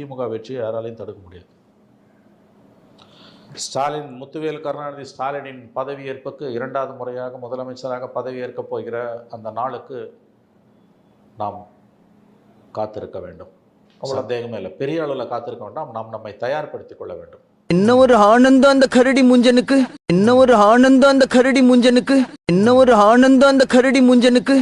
திமுக வெற்றியை யாராலையும் தடுக்க முடியாது. ஸ்டாலின் முத்துவேல் கருணாநிதி ஸ்டாலினின் பதவியேற்புக்கு இரண்டாவது முறையாக முதலமைச்சராக பதவியேற்கப் போகிற அந்த நாளுக்கு நாம் காத்திருக்க வேண்டும். சந்தேகமே இல்லை. பெரிய அளவில் காத்திருக்க வேண்டாம். நாம் நம்மை தயார்படுத்திக் கொள்ள வேண்டும். என்ன ஒரு ஆனந்தம் அந்த கரடி முஞ்சனுக்கு? என்ன ஒரு ஆனந்தம் அந்த கரடி முஞ்சனுக்கு? என்ன ஒரு ஆனந்தம் அந்த கரடி முஞ்சனுக்கு?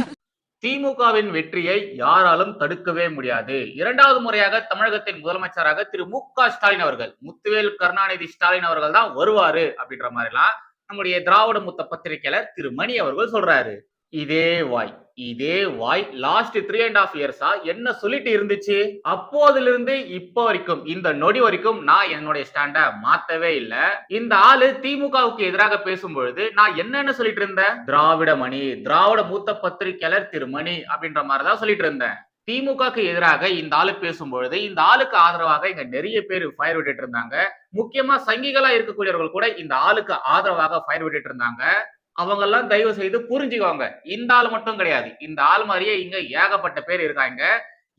திமுகவின் வெற்றியை யாராலும் தடுக்கவே முடியாது. இரண்டாவது முறையாக தமிழகத்தின் முதலமைச்சராக திரு மு க ஸ்டாலின் அவர்கள் முத்துவேல் கருணாநிதி ஸ்டாலின் அவர்கள் தான் வருவாரு அப்படின்ற மாதிரிலாம் நம்முடைய திராவிட முத்த பத்திரிகையாளர் திரு மணி அவர்கள் சொல்றாரு. இதே வாய். இதே வாய் லாஸ்ட் த்ரீ அண்ட் ஆஃப் இயர்ஸா என்ன சொல்லிட்டு இருந்துச்சு? அப்போதிலிருந்து இப்போ வரைக்கும் இந்த நொடி வரைக்கும் நான் என்னுடைய ஸ்டாண்ட மாத்தவே இல்ல. இந்த ஆளு திமுகவுக்கு எதிராக பேசும்பொழுது நான் என்னென்ன சொல்லிட்டு இருந்தேன்? திராவிட மணி திராவிட மூத்த பத்திரிகையாளர் திரு மணி அப்படின்ற மாதிரி தான் சொல்லிட்டு இருந்தேன். திமுகக்கு எதிராக இந்த ஆளு பேசும்பொழுது இந்த ஆளுக்கு ஆதரவாக இங்க நிறைய பேர் ஃபயர் விட்டுட்டு இருந்தாங்க. முக்கியமா சங்கிகளா இருக்கக்கூடியவர்கள் கூட இந்த ஆளுக்கு ஆதரவாக ஃபயர் விட்டுட்டு இருந்தாங்க. அவங்க எல்லாம் தயவு செய்து புரிஞ்சுக்கோங்க. இந்த ஆள் மட்டும் கிடையாது. இந்த ஆள் மாதிரியே இங்க ஏகப்பட்ட பேர் இருக்காங்க.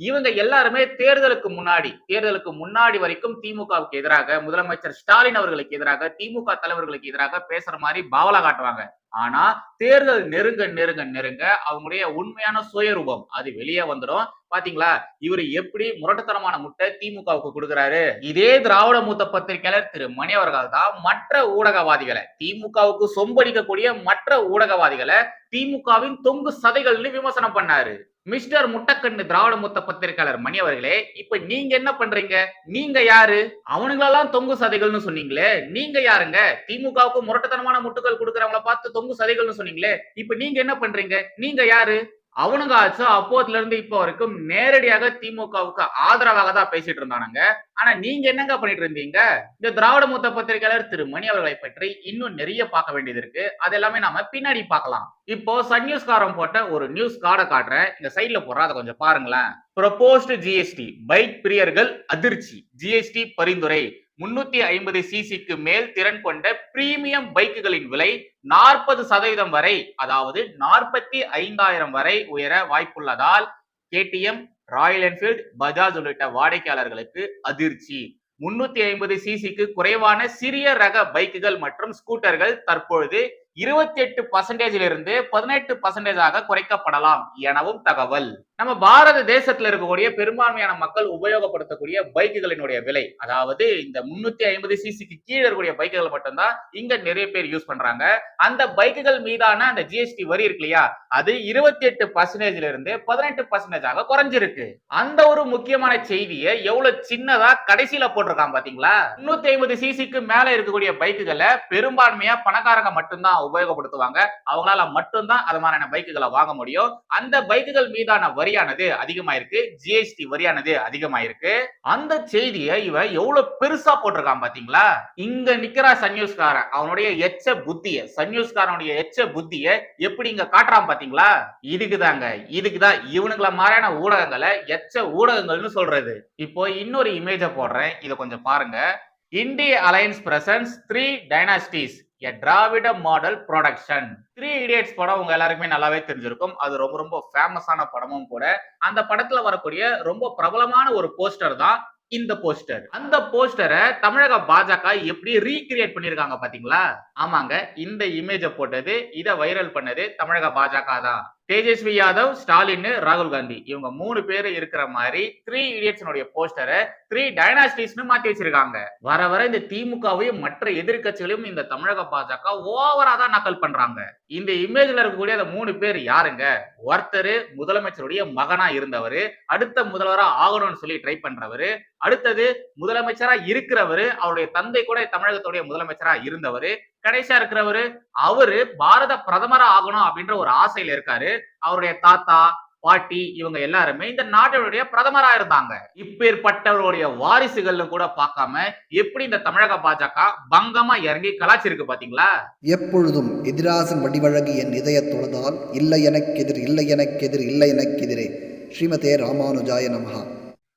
இவங்க எல்லாருமே தேர்தலுக்கு முன்னாடி தேர்தலுக்கு முன்னாடி வரைக்கும் திமுகவுக்கு எதிராக முதலமைச்சர் ஸ்டாலின் அவர்களுக்கு எதிராக திமுக தலைவர்களுக்கு எதிராக பேசுற மாதிரி பாவலா காட்டுவாங்க. ஆனா தேர்தல் நெருங்க நெருங்க நெருங்க அவங்களுடைய உண்மையான சுயரூபம் அது வெளியே வந்துடும் பாத்தீங்களா? இவரு எப்படி முரட்டுத்தனமான முட்டை திமுகவுக்கு கொடுக்குறாரு? இதே திராவிட மூத்த பத்திரிகையாளர் திரு. மணி அவர்கள் தான் மற்ற ஊடகவாதிகளை திமுகவுக்கு சொம்படிக்கக்கூடிய மற்ற ஊடகவாதிகளை திமுகவின் தொங்கு சதைகள்னு விமர்சனம் பண்ணாரு. மிஸ்டர் முட்டக்கண்ணு திராவிட மூத்த பத்திரிகையாளர் மணி அவர்களே இப்ப நீங்க என்ன பண்றீங்க? நீங்க யாரு? அவனுங்களெல்லாம் தொங்கு சதைகள்னு சொன்னீங்களே நீங்க யாருங்க? திமுகவுக்கு முரட்டுத்தனமான முட்டுகள் கொடுக்குறவங்கள பார்த்து தொங்கு சதைகள்னு சொன்னீங்களே இப்ப நீங்க என்ன பண்றீங்க? நீங்க யாரு? அவனுங்க ஆச்சு அப்போதுல இருந்து இப்போ வரைக்கும் நேரடியாக திமுகவுக்கு ஆதரவாக தான் பேசிட்டு இருந்தானுங்க. ஆனா நீங்க என்னங்க பண்ணிட்டு இருந்தீங்க? இந்த திராவிட மூத்த பத்திரிகையாளர் திரு. மணி அவர்களை பற்றி இன்னும் நிறைய பார்க்க வேண்டியது இருக்கு. அது எல்லாமே நாம பின்னாடி பார்க்கலாம். இப்போ சன் நியூஸ் காரம் போட்ட ஒரு நியூஸ் கார்டை காட்டுறேன். இந்த சைட்ல போடுறேன். அதை கொஞ்சம் பாருங்களேன். ப்ரொபோஸ்டு ஜிஎஸ்டி பைக் பிரியர்கள் அதிர்ச்சி. ஜிஎஸ்டி பரிந்துரை. முன்னூத்தி ஐம்பது சிசிக்கு மேல் திறன் கொண்ட பிரீமியம் பைக்குகளின் விலை நாற்பது சதவீதம் வரை அதாவது நாற்பத்தி ஐந்தாயிரம் வரை உயர வாய்ப்புள்ளதால் கேடிஎம் ராயல் என்ஃபீல்ட் பஜாஜ் உள்ளிட்ட வாடிக்கையாளர்களுக்கு அதிர்ச்சி. முன்னூத்தி ஐம்பது சிசிக்கு குறைவான சிறிய ரக பைக்குகள் மற்றும் ஸ்கூட்டர்கள் தற்பொழுது இருபத்தி எட்டு பர்சன்டேஜிலிருந்து பதினெட்டு பர்சன்டேஜாக குறைக்கப்படலாம் எனவும் தகவல். நம்ம பாரத தேசத்துல இருக்கக்கூடிய பெரும்பான்மையான மக்கள் உபயோகப்படுத்தக்கூடிய பைக்குகளினுடைய விலை. அதாவது இந்த முன்னூத்தி ஐம்பது சிசிக்கு கீழே இருக்கக்கூடிய பைக்குகள் மட்டும்தான் இங்க நிறைய பேர் யூஸ் பண்றாங்க. அந்த பைக்குகள் மீதான அந்த ஜிஎஸ்டி வரி இருக்கு இல்லையா? அது இருபத்தி எட்டு பர்சன்டேஜ்ல இருந்து பதினெட்டு பர்சன்டேஜாக குறைஞ்சிருக்கு. அந்த ஒரு முக்கியமான செய்தியை எவ்வளவு சின்னதா கடைசியில போட்டிருக்காங்க பாத்தீங்களா? முன்னூத்தி ஐம்பது சிசிக்கு மேல இருக்கக்கூடிய பைக்குகளை பெரும்பான்மையா பணக்காரங்க மட்டும்தான் உபயோகப்படுத்துவாங்க. அவங்களால மட்டும்தான் அது மாதிரியான பைக்குகளை வாங்க முடியும். அந்த பைக்குகள் மீதான வரி வரியானது அதிகமாயிருக்கு ஜிஎஸ்டி வரியானது அதிகமாயிருக்கு. அந்த செய்தியை இவன் எவ்வளவு பெருசா போட்டிருக்கான் பாத்தீங்களா? இங்க நிக்கிறா சன்யூஸ்காரன் அவனுடைய எச்ச புத்திய சன்யூஸ்காரனுடைய எச்ச புத்திய எப்படி இங்க காட்டுறான் பாத்தீங்களா? இதுக்குதாங்க. இதுக்குதான் இவனுங்கள மாதிரியான ஊடகங்களை எச்ச ஊடகங்கள்னு சொல்றது. இப்போ இன்னொரு இமேஜ போடுறேன். இதை கொஞ்சம் பாருங்க. இந்திய alliance presents three dynasties a Dravida model production three idiots படம் உங்க எல்லாருக்குமே நல்லாவே தெரிஞ்சிருக்கும். அது ரொம்ப ரொம்ப ஃபேமஸான படமும் கூட. அந்த படத்துல வரக்கூடிய ரொம்ப பிரபலமான ஒரு போஸ்டர் தான் இந்த போஸ்டர் அந்த போஸ்டரை தமிழக பாஜக எப்படி ரீக்ரியேட் பண்ணிருக்காங்க பாத்தீங்களா? ஆமாங்க இந்த இமேஜை போட்டது இதை வைரல் பண்ணது தமிழக பாஜக தான். தேஜஸ்வி யாதவ் ஸ்டாலின் ராகுல் காந்தி. இவங்க மூணு பேர் இருக்கிற மாதிரி த்ரீ இடியட்ஸனுடைய போஸ்டரை த்ரீ டைனாஸ்டிஸ்னு மாத்தி வச்சிருக்காங்க. வர வர இந்த திமுகவையும் மற்ற எதிர்க்கட்சிகளையும் இந்த தமிழக பாஜக ஓவரா தான் நக்கல் பண்றாங்க. இந்த இமேஜ்ல இருக்கக்கூடிய அந்த மூணு பேர் யாருங்க? ஒருத்தர் முதலமைச்சருடைய மகனா இருந்தவர் அடுத்த முதல்வரா ஆகணும்னு சொல்லி ட்ரை பண்றவரு அடுத்தது முதலமைச்சரா இருக்கிறவரு அவருடைய தந்தை கூட தமிழகத்துடைய முதலமைச்சரா இருந்தவர் கடைசியா இருக்கிறவரு அவரு பாரத பிரதமரா ஆகணும் அப்படின்ற ஒரு ஆசையில இருக்காரு. அவருடைய தாத்தா பாட்டி இவங்க எல்லாருமே இந்த நாட்டினுடைய பிரதமரா இருந்தாங்க. இப்பேற்பட்டவருடைய வாரிசுகள்னு கூட பார்க்காம எப்படி இந்த தமிழக பாஜக பங்கமா இறங்கி கலாச்சிருக்கு பாத்தீங்களா? எப்பொழுதும் எதிராசன் வடிவழகு என் இதய தொழுதால் இல்லை எனக்கெதிர் இல்லை எனக்கெதிர் இல்லை எனக்கெதிரே. ஸ்ரீமதே ராமானுஜாய நமஹா.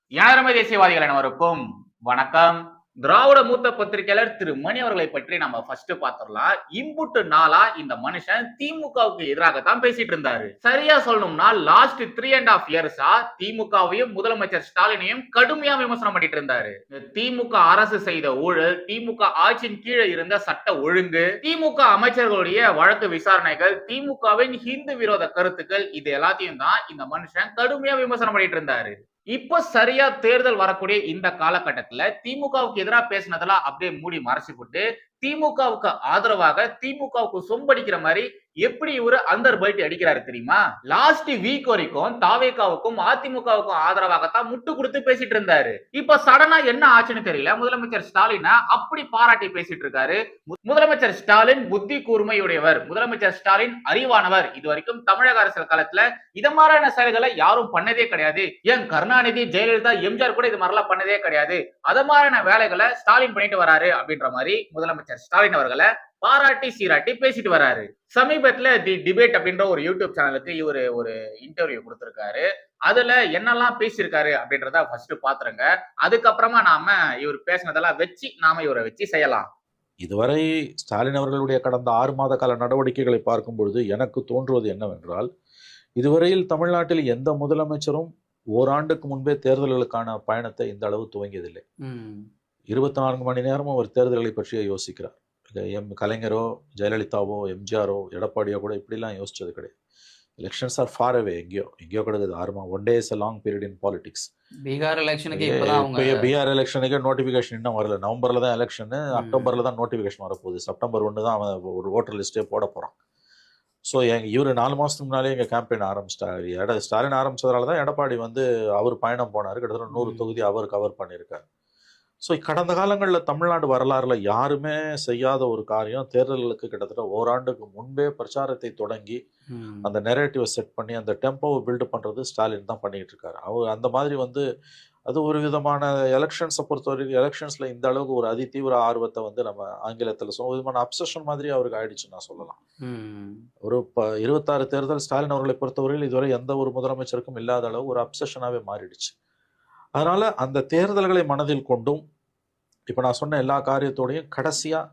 யாருமே தேசியவாதிகள் அனைவருக்கும் வணக்கம். திராவிட மூத்த பத்திரிகையாளர் திரு மணி அவர்களை பற்றி நம்ம ஃபர்ஸ்ட் பாத்திரலாம் இம்புட்டு நாளா இந்த மனுஷன் திமுகவுக்கு எதிராகத்தான் பேசிட்டு இருந்தாரு. சரியா சொல்லணும்னா லாஸ்ட் த்ரீ அண்ட் ஆஃப் இயர்ஸா திமுகவையும் முதலமைச்சர் ஸ்டாலினையும் கடுமையா விமர்சனம் பண்ணிட்டு இருந்தாரு. திமுக அரசு செய்த ஊழல் திமுக ஆட்சியின் கீழே இருந்த சட்ட ஒழுங்கு திமுக அமைச்சர்களுடைய வழக்கு விசாரணைகள் திமுகவின் ஹிந்து விரோத கருத்துக்கள் இது எல்லாத்தையும் தான் இந்த மனுஷன் கடுமையா விமர்சனம் பண்ணிட்டு இருந்தாரு. இப்ப சரியா தேர்தல் வரக்கூடிய இந்த காலகட்டத்துல திமுகவுக்கு எதிராக பேசினதெல்லாம் அப்படியே மூடி மறைச்சு போட்டு திமுகவுக்கு ஆதரவாக திமுகவுக்கு சொம்படிக்கிற மாதிரி எப்படி இவரு அந்தர் போயிட்டு அடிக்கிறாரு தெரியுமா? லாஸ்ட் வீக் வரைக்கும் தாவேகாவுக்கும் அதிமுகவுக்கும் ஆதரவாகத்தான் முட்டு கொடுத்து பேசிட்டு இருந்தாரு. இப்ப சடனா என்ன ஆச்சுன்னு தெரியல. முதலமைச்சர் ஸ்டாலினை அப்படி பாராட்டி பேசிட்டு இருக்காரு. மு- முதலமைச்சர் ஸ்டாலின் புத்தி கூர்மையுடையவர். முதலமைச்சர் ஸ்டாலின் அறிவானவர். இது வரைக்கும் தமிழக அரசியல் காலத்துல இத மாதிரியான செயல்களை யாரும் பண்ணதே கிடையாது. ஏன் கருணாநிதி ஜெயலலிதா எம்ஜிஆர் கூட இது மாதிரிலாம் பண்ணதே கிடையாது. அத மாதிரியான வேலைகளை ஸ்டாலின் பண்ணிட்டு வராரு அப்படின்ற மாதிரி முதலமைச்சர் ஸ்டாலின் அவர்களை பாராட்டி சீராட்டி பேசிட்டு வராரு. சமீபத்துல தி டிபேட் அப்படின்ற ஒரு யூடியூப் சேனலுக்கு இவர் ஒரு இன்டர்வியூ கொடுத்திருக்காரு. அதுல என்னெல்லாம் பேசியிருக்காரு அப்படின்றத ஃபர்ஸ்ட் பாத்துருங்க. அதுக்கப்புறமா நாம இவர் பேசினதெல்லாம் வச்சு நாம இவரை வச்சு செய்யலாம். இதுவரை ஸ்டாலின் அவர்களுடைய கடந்த ஆறு மாத கால நடவடிக்கைகளை பார்க்கும் பொழுது எனக்கு தோன்றுவது என்னவென்றால் இதுவரையில் தமிழ்நாட்டில் எந்த முதலமைச்சரும் ஓராண்டுக்கு முன்பே தேர்தல்களுக்கான பயணத்தை இந்த அளவு துவங்கியதில்லை. இருபத்தி நான்கு மணி நேரமும் அவர் தேர்தல்களை பற்றியே யோசிக்கிறார். எம் கலைஞரோ ஜெயலலிதாவோ எம்ஜிஆரோ எடப்பாடியோ கூட இப்படிலாம் யோசிச்சது கிடையாது. எலெக்ஷன்ஸ் ஆர் ஃபார் அவே எங்கேயோ எங்கேயோ கிடக்குது. ஆறுமா one day is a long period in politics Bihar எலெக்ஷனுக்கு பீகார் எலெக்ஷனுக்கு நோட்டிஃபிகேஷன் இன்னும் வரல. நவம்பர்ல தான் எலெக்ஷன் அக்டோபர்ல தான் நோட்டிஃபிகேஷன் வரப்போகுது. செப்டம்பர் ஒன்று தான் அவன் ஒரு ஓட்டர் லிஸ்ட்டே போட போறான். ஸோ எங்க இவர் நாலு மாசத்துக்கு முன்னாலே எங்க கேம்பெயின் ஆரம்பிச்சிட்டாரு. எட ஸ்டாலின் ஆரம்பிச்சதால தான் எடப்பாடி வந்து அவர் பயணம் போனார். கிட்டத்தட்ட நூறு. தொகுதி அவர் கவர் பண்ணியிருக்காரு. ஸோ கடந்த காலங்களில் தமிழ்நாடு வரலாறுல யாருமே செய்யாத ஒரு காரியம் தேர்தல்களுக்கு கிட்டத்தட்ட ஓராண்டுக்கு முன்பே பிரச்சாரத்தை தொடங்கி. அந்த நெரேட்டிவை செட் பண்ணி அந்த டெம்போவை பில்டு பண்ணுறது ஸ்டாலின் தான் பண்ணிட்டு இருக்காரு அவர் அந்த மாதிரி வந்து அது ஒரு விதமான எலெக்ஷன்ஸை பொறுத்த வரைக்கும் எலெக்ஷன்ஸில் இந்த அளவுக்கு ஒரு அதிதீவிர ஆர்வத்தை வந்து நம்ம ஆங்கிலத்தில் சொல்ல ஒரு விதமான அப்சஷன் மாதிரி அவருக்கு ஆயிடுச்சுன்னு நான் சொல்லலாம். ஒரு ப இருபத்தாறு தேர்தல் ஸ்டாலின் அவர்களை பொறுத்தவரையில் இதுவரை எந்த ஒரு முதலமைச்சருக்கும் இல்லாத அளவு ஒரு அப்சஷனாகவே மாறிடுச்சு அதனால அந்த தேர்தல்களை மனதில் கொண்டும் இப்போ நான் சொன்ன எல்லா காரியத்தோடையும் கடைசியாக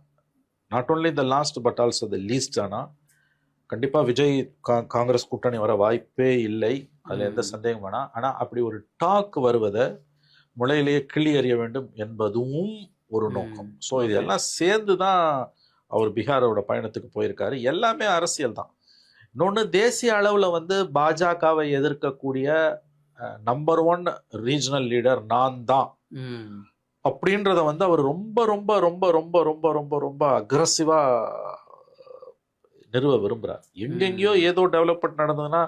not only the last but also the least ஆனால் கண்டிப்பாக விஜய் கா- காங்கிரஸ் கூட்டணி வர வாய்ப்பே இல்லை. அதில் எந்த. சந்தேகம் வேணாம். ஆனால் அப்படி ஒரு டாக் வருவதை முளையிலேயே கிளி எறிய வேண்டும் என்பதும் ஒரு நோக்கம். ஸோ இது எல்லாம் சேர்ந்து தான் அவர் பீகாரோட பயணத்துக்கு போயிருக்காரு. எல்லாமே அரசியல் தான். இன்னொன்று தேசிய அளவில் வந்து பாஜகவை எதிர்க்கக்கூடிய நம்பர் ஒன் ரீஜனல் லீடர் நான் தான். அப்படின்றத வந்து அவர் ரொம்ப ரொம்ப ரொம்ப ரொம்ப ரொம்ப ரொம்ப ரொம்ப அக்ரஸிவா நிறுவ விரும்புறார். எங்கெங்கேயோ ஏதோ டெவலப்மெண்ட் நடந்ததுன்னா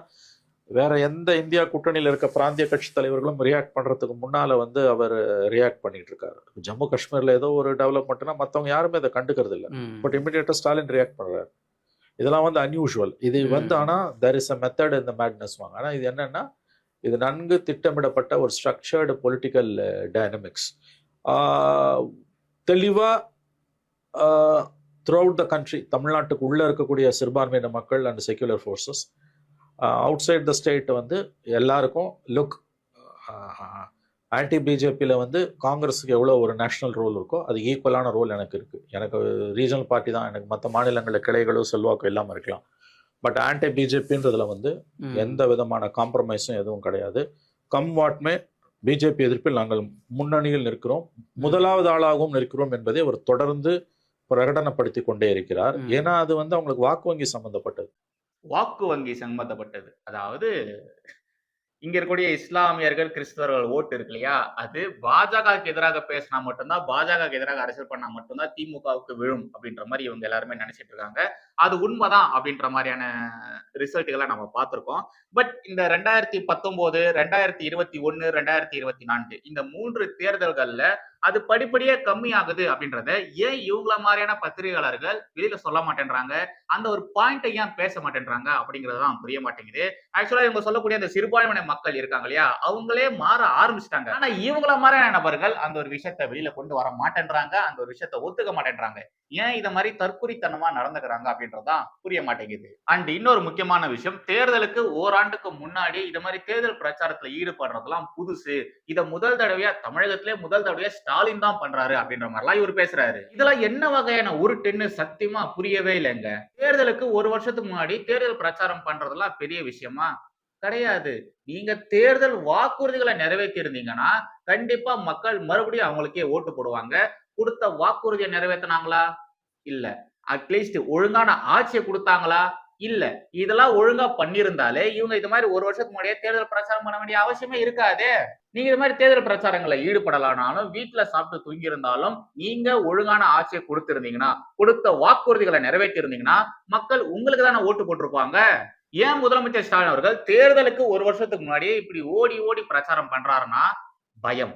வேற எந்த இந்தியா கூட்டணியில் இருக்க பிராந்திய கட்சி தலைவர்களும் ரியாக்ட் பண்றதுக்கு முன்னால வந்து அவர் ரியாக்ட் பண்ணிட்டு இருக்காரு. ஜம்மு காஷ்மீர்ல ஏதோ ஒரு டெவலப்மெண்ட்னா மத்தவங்க யாருமே அதை கண்டுக்கிறது இல்ல. பட் இமிடியேட்டா ஸ்டாலின் ரியாக்ட் பண்றாரு. இதெல்லாம் வந்து அன்யூஷுவல் இது. வந்து ஆனா there இஸ் அ மெத்தட் இந்த மேட்னஸ் வாங்க. ஆனா இது என்னன்னா இது நன்கு திட்டமிடப்பட்ட ஒரு ஸ்ட்ரக்சர்டு பொலிட்டிக்கல் டைனமிக்ஸ் தெளிவா த்ரூ அவுட் த கண்ட்ரி தமிழ்நாட்டுக்கு உள்ள இருக்கக்கூடிய சிறுபான்மையின மக்கள் and secular forces outside the state வந்து எல்லாருக்கும் லுக் ஆன்டி பிஜேபியில் வந்து காங்கிரஸுக்கு எவ்வளோ ஒரு நேஷனல் ரோல் இருக்கோ அது ஈக்குவலான ரோல் எனக்கு இருக்குது எனக்கு ரீஜனல் பார்ட்டி தான் எனக்கு மற்ற மாநிலங்களில் கிளைகளோ செல்வாக்கோ இல்லாமல் இருக்கலாம். பட் ஆன்டி பிஜேபின்றதுல வந்து. எந்த விதமான காம்ப்ரமைஸும் எதுவும் கிடையாது. கம் வாட்மே பிஜேபி எதிர்ப்பில் நாங்கள் முன்னணியில் நிற்கிறோம். முதலாவது ஆளாகவும் நிற்கிறோம் என்பதை அவர் தொடர்ந்து பிரகடனப்படுத்தி கொண்டே இருக்கிறார். ஏன்னா அது வந்து அவங்களுக்கு வாக்கு வங்கி சம்பந்தப்பட்டது. வாக்கு வங்கி சம்பந்தப்பட்டது. அதாவது இங்க இருக்கக்கூடிய இஸ்லாமியர்கள் கிறிஸ்தவர்கள் ஓட்டு இருக்கு இல்லையா? அது பாஜகவுக்கு எதிராக பேசினா மட்டும்தான் பாஜகவுக்கு எதிராக அரசியல் பண்ணா மட்டும்தான் திமுகவுக்கு விழும் அப்படின்ற மாதிரி இவங்க எல்லாருமே நினைச்சிட்டு இருக்காங்க. அது உண்மைதான் அப்படின்ற மாதிரியான ரிசல்ட்டுகளை நம்ம பார்த்துருக்கோம். பட் இந்த ரெண்டாயிரத்தி பத்தொன்பது ரெண்டாயிரத்தி இருபத்தி ஒன்று ரெண்டாயிரத்தி இருபத்தி நான்கு இந்த மூன்று தேர்தல்களில் அது படிப்படியா கம்மி ஆகுது அப்படின்றத ஏன் இவங்கள மாதிரியான பத்திரிகையாளர்கள் வெளியில சொல்ல மாட்டேன்றாங்க? அந்த ஒரு பாயிண்டை ஏன் பேச மாட்டேன்றாங்க? அப்படிங்கறதுதான் புரிய மாட்டேங்குது. ஆக்சுவலா இவங்க சொல்லக்கூடிய அந்த சிறுபான்மையின மக்கள் இருக்காங்க இல்லையா அவங்களே மாற ஆரம்பிச்சிட்டாங்க. ஆனா இவங்கள மாதிரியான நபர்கள் அந்த ஒரு விஷயத்த வெளியில கொண்டு வர மாட்டேன்றாங்க அந்த ஒரு விஷயத்த ஒத்துக்க மாட்டேன்றாங்க. ஏன் இத மாதிரி தற்குறித்தனமா நடந்துக்கிறாங்க அப்படின்றதுதான் புரிய மாட்டேங்குது. அண்ட் இன்னொரு முக்கியமான விஷயம் தேர்தலுக்கு ஓராண்டுக்கு முன்னாடி இது மாதிரி தேர்தல் பிரச்சாரத்துல ஈடுபடுறதெல்லாம் புதுசு. இத முதல் தடவையா தமிழகத்திலே முதல் தடவையா ஸ்டாலின் தான் பண்றாரு அப்படின்ற மாதிரிலாம் இவர் பேசுறாரு. இதெல்லாம் என்ன வகையான உருட்டுன்னு சத்தியமா புரியவே இல்லைங்க. தேர்தலுக்கு ஒரு வருஷத்துக்கு முன்னாடி தேர்தல் பிரச்சாரம் பண்றதெல்லாம் பெரிய விஷயமா? கிடையாது. நீங்க தேர்தல் வாக்குறுதிகளை நிறைவேற்றி இருந்தீங்கன்னா கண்டிப்பா மக்கள் மறுபடியும் அவங்களுக்கே ஓட்டு போடுவாங்க. கொடுத்த வாக்குறுதியை நிறைவேற்றினாங்களா இல்ல. அட்லீஸ்ட் ஒழுங்கான ஆட்சியை கொடுத்தாங்களா? இல்ல. இதெல்லாம் ஒழுங்கா பண்ணியிருந்தாலே இவங்க இது மாதிரி ஒரு வருஷத்துக்கு முன்னாடியே தேர்தல் பிரச்சாரம் பண்ண வேண்டிய அவசியமே இருக்காதே. நீங்க இது மாதிரி தேர்தல் பிரச்சாரங்களை ஈடுபடலானாலும் வீட்டுல சாப்பிட்டு தூங்கி இருந்தாலும் நீங்க ஒழுங்கான ஆட்சியை கொடுத்திருந்தீங்கன்னா கொடுத்த வாக்குறுதிகளை நிறைவேற்றி இருந்தீங்கன்னா மக்கள் உங்களுக்கு தானே ஓட்டு போட்டிருப்பாங்க. ஏன் முதலமைச்சர் ஸ்டாலின் அவர்கள் தேர்தலுக்கு ஒரு வருஷத்துக்கு முன்னாடியே இப்படி ஓடி ஓடி பிரச்சாரம் பண்றாருன்னா பயம்.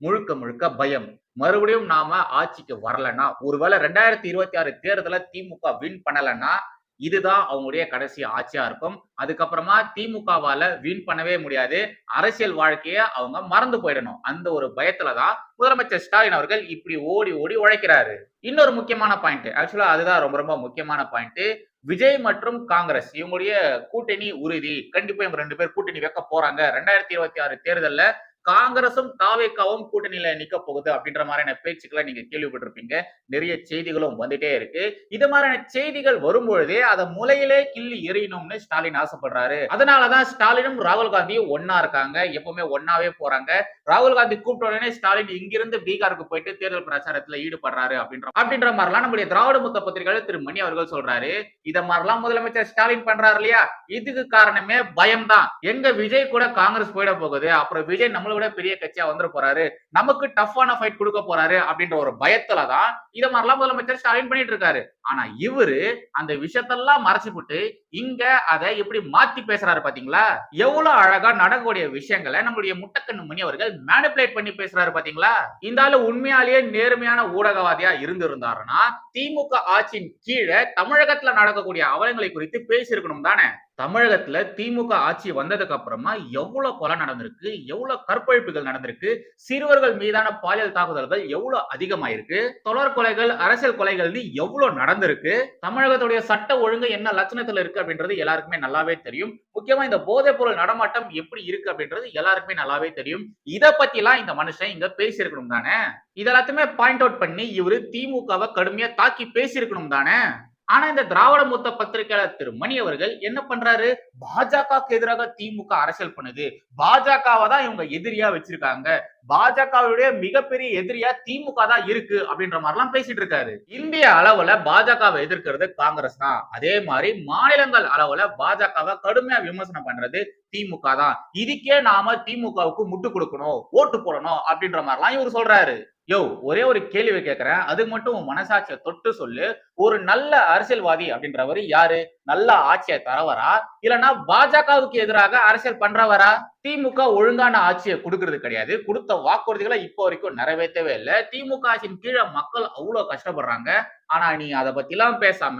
முழுக்க முழுக்க பயம். மறுபடியும் நாம ஆட்சிக்கு வரலன்னா ஒருவேளை ரெண்டாயிரத்தி இருபத்தி ஆறு தேர்தலை திமுக வின் பண்ணலன்னா இதுதான் அவங்களுடைய கடைசி ஆட்சியா இருக்கும். அதுக்கப்புறமா திமுகவால வின் பண்ணவே முடியாது. அரசியல் வாழ்க்கைய அவங்க மறந்து போயிடணும். அந்த ஒரு பயத்துலதான் முதலமைச்சர் ஸ்டாலின் அவர்கள் இப்படி ஓடி ஓடி உழைக்கிறாரு. இன்னொரு முக்கியமான பாயிண்ட் ஆக்சுவலா அதுதான் ரொம்ப ரொம்ப முக்கியமான பாயிண்ட் விஜய் மற்றும் காங்கிரஸ் இவங்களுடைய கூட்டணி உறுதி. கண்டிப்பா இவங்க ரெண்டு பேர் கூட்டணி வைக்க போறாங்க. ரெண்டாயிரத்தி இருபத்தி ஆறு தேர்தல்ல காங்கிரசும் தாவேக்காவும் கூட்டணியில நிக்க போகுது அப்படின்ற மாதிரியான பேச்சுக்களை நீங்க கேள்விப்பட்டிருப்பீங்க. நிறைய செய்திகளும் வந்துட்டே இருக்கு. இது மாதிரியான செய்திகள் வரும்பொழுதே அதை முலையிலே கிள்ளி எறியணும்னு ஸ்டாலின் ஆசைப்படுறாரு. அதனாலதான் ஸ்டாலினும் ராகுல் காந்தியும் ஒன்னா இருக்காங்க. எப்பவுமே ஒன்னாவே போறாங்க. ராகுல் காந்தி கூப்பிட்ட உடனே ஸ்டாலின் இங்கிருந்து பீகாருக்கு போயிட்டு தேர்தல் பிரச்சாரத்துல ஈடுபடுறாரு அப்படின்ற அப்படின்ற மாதிரிலாம் நம்முடைய திராவிட முக்க பத்திரிகையாளர் திரு மணி அவர்கள் சொல்றாரு. இத மாதிரிலாம் முதலமைச்சர் ஸ்டாலின் பண்றாரு இல்லையா? இதுக்கு காரணமே பயம்தான். எங்க விஜய் கூட காங்கிரஸ் போயிட போகுது. அப்புறம் விஜய் நம்மளை விட பெரிய கட்சியா வந்துட போறாரு. நமக்கு டஃப்பான ஃபைட் கொடுக்க போறாரு அப்படின்ற ஒரு பயத்துலதான் இத மாதிரிலாம் முதலமைச்சர் ஸ்டாலின் பண்ணிட்டு இருக்காரு. ஆனா இவரு அந்த விஷயத்தெல்லாம் மறைச்சு போட்டு இங்க அதை எப்படி மாத்தி பேசுறாரு பாத்தீங்களா? எவ்வளவு அழகா நடக்கக்கூடிய விஷயங்களை நம்மளுடைய முட்டக்கண்ணு மணி அவர்கள் மேனிபுலேட் பண்ணி பேசுறாரு பாத்தீங்களா? இந்த ஆளு உண்மையாலேயே நேர்மையான ஊடகவாதியா இருந்திருந்தாருன்னா திமுக ஆட்சியின் கீழே தமிழகத்துல நடக்கக்கூடிய அவலங்களை குறித்து பேசியிருக்கணும் தானே? தமிழகத்துல திமுக ஆட்சி வந்ததுக்கு அப்புறமா எவ்வளவு கொலை நடந்திருக்கு எவ்வளவு கற்பழிப்புகள் நடந்திருக்கு சிறுவர்கள் மீதான பாலியல் தாக்குதல்கள் எவ்வளவு அதிகமாயிருக்கு தொடர் கொலைகள் அரசியல் கொலைகள் எவ்வளவு நடந்திருக்கு தமிழகத்துடைய சட்ட ஒழுங்கு என்ன லட்சணத்துல இருக்கு அப்படின்றது எல்லாருக்குமே நல்லாவே தெரியும். முக்கியமா இந்த போதைப் பொருள் நடமாட்டம் எப்படி இருக்கு அப்படின்றது எல்லாருக்குமே நல்லாவே தெரியும். இதை பத்தி எல்லாம் இந்த மனுஷன் இங்க பேசியிருக்கணும் தானே? இதெல்லாத்தையுமே பாயிண்ட் அவுட் பண்ணி இவரு திமுகவை கடுமையா தாக்கி பேசியிருக்கணும் தானே? ஆனா இந்த திராவிட மூத்த பத்திரிகையாளர் திரு மணி அவர்கள் என்ன பண்றாரு? பாஜகவுக்கு எதிராக திமுக அரசியல் பண்ணுது. பாஜகவை தான் இவங்க எதிரியா வச்சிருக்காங்க. பாஜகவுடைய மிகப்பெரிய எதிரியா திமுக தான் இருக்கு அப்படின்ற மாதிரிலாம் பேசிட்டு இருக்காரு. இந்திய அளவுல பாஜகவை எதிர்க்கிறது காங்கிரஸ் தான். அதே மாதிரி மாநிலங்கள் அளவுல பாஜகவை கடுமையா விமர்சனம் பண்றது திமுக தான். இதுக்கே நாம திமுகவுக்கு முட்டு கொடுக்கணும் ஓட்டு போடணும் அப்படின்ற மாதிரிலாம் இவர் சொல்றாரு. யோ ஒரே ஒரு கேள்வி கேட்கிறேன் அது மட்டும் உன் மனசாட்சியை தொட்டு சொல்லு. ஒரு நல்ல அரசியல்வாதி அப்படின்றவர் யாரு? நல்ல ஆட்சியை தரவரா? இல்லைன்னா பாஜகவுக்கு எதிராக அரசியல் பண்றவரா? திமுக ஒழுங்கான ஆட்சியை கொடுக்கறது கிடையாது. கொடுத்த வாக்குறுதிகளை இப்போ வரைக்கும் நிறைவேற்றவே இல்லை. திமுக ஆட்சியின் கீழே மக்கள் அவ்வளவு கஷ்டப்படுறாங்க. ஆனா நீ அதை பத்தி எல்லாம் பேசாம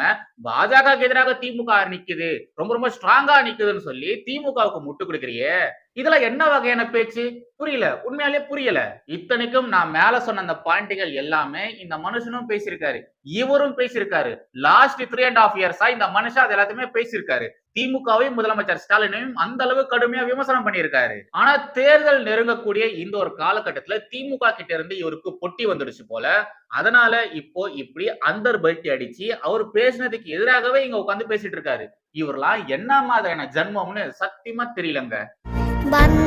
பாஜகவுக்கு எதிராக திமுக நிக்குது. ரொம்ப ரொம்ப ஸ்ட்ராங்கா நிக்குதுன்னு சொல்லி திமுகவுக்கு முட்டு கொடுக்குறியே. இதுல என்ன வகையான பேச்சு? புரியல. உண்மையாலே புரியல. இத்தனைக்கும் நான் மேல சொன்ன அந்த பாயிண்ட்கள் எல்லாமே இந்த மனுஷனும் பேசியிருக்காரு. இவரும் பேசியிருக்காரு. லாஸ்ட் த்ரீ அண்ட் ஆஃப் இயர்ஸா இந்த மனுஷன் அது எல்லாத்தையுமே பேசியிருக்காரு. திமுகவையும் முதலமைச்சர் ஸ்டாலினையும் அந்த அளவு கடுமையா விமர்சனம் பண்ணியிருக்காரு. ஆனா தேர்தல் நெருங்கக்கூடிய இந்த ஒரு காலகட்டத்துல திமுக கிட்ட இருந்து இவருக்கு பொட்டி வந்துடுச்சு போல. அதனால இப்போ இப்படி அந்தர் பல்ட்டி அடிச்சு அவர் பேசினதுக்கு எதிராகவே இங்க உட்காந்து பேசிட்டு இருக்காரு. இவரெல்லாம் என்ன மாதிரியான ஜன்மம்னு சத்தியமா தெரியலங்க. Bánh